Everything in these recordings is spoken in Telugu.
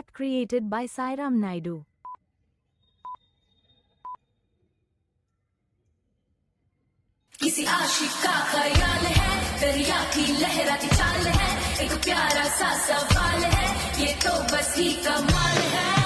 fact created by Sairam Naidu. किसी आशिक का ख्याल है, दरिया की लहराती चाल है, एक प्यारा सा सवाल है, ये तो बस ही कमाल है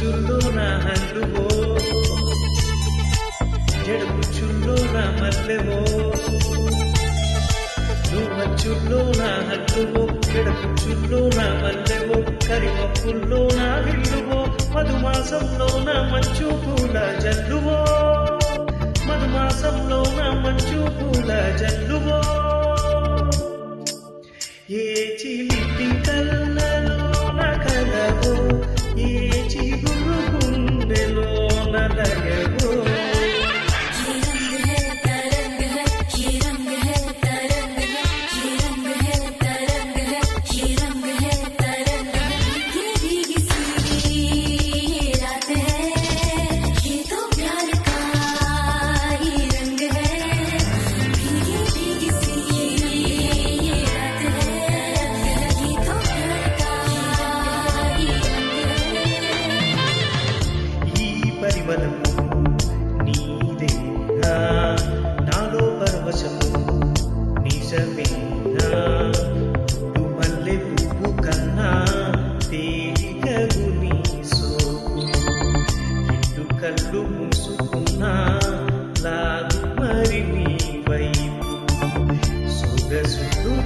కూర్చుందో నా హల్లువో జడ కూర్చుందో నా నా హల్లువో జడ కూర్చుందో నా మల్లెవో. కరిమప్పుల్లో నా విల్లువో. మధుమాసంలో నా మంచు పూల జల్లువో. మధుమాసంలో మంచు పూల జల్లువో. ఏ చీల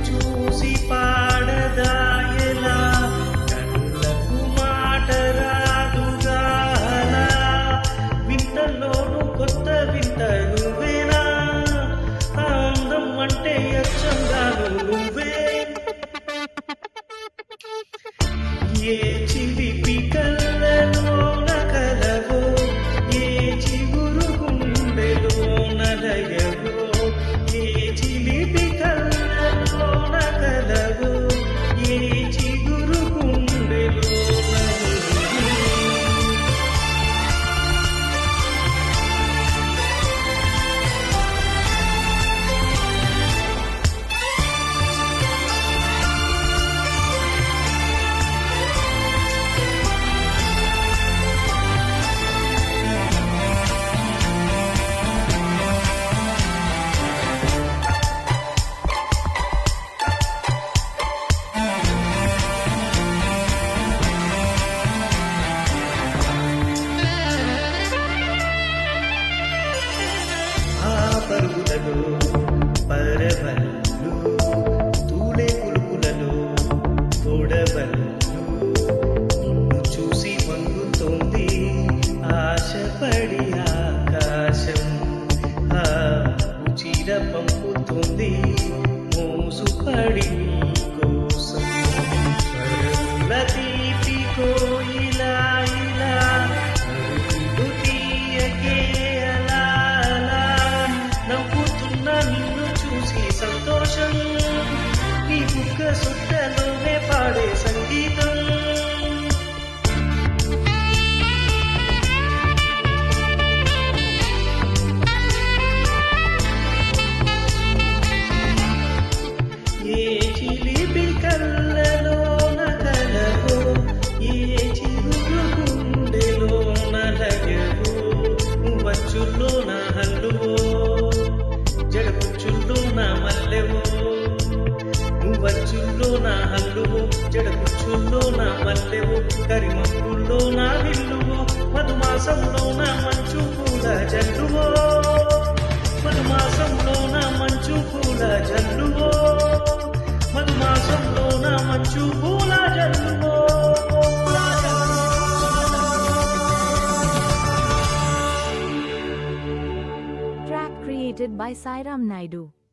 చూసి పా మధుమాసంలోన మంచు పూల జల్లువో. మధుమాసంలోన మంచు పూల జల్లువో. మధుమాసంలోన మంచు పూల జల్లువో. Track created by Sairam Naidu.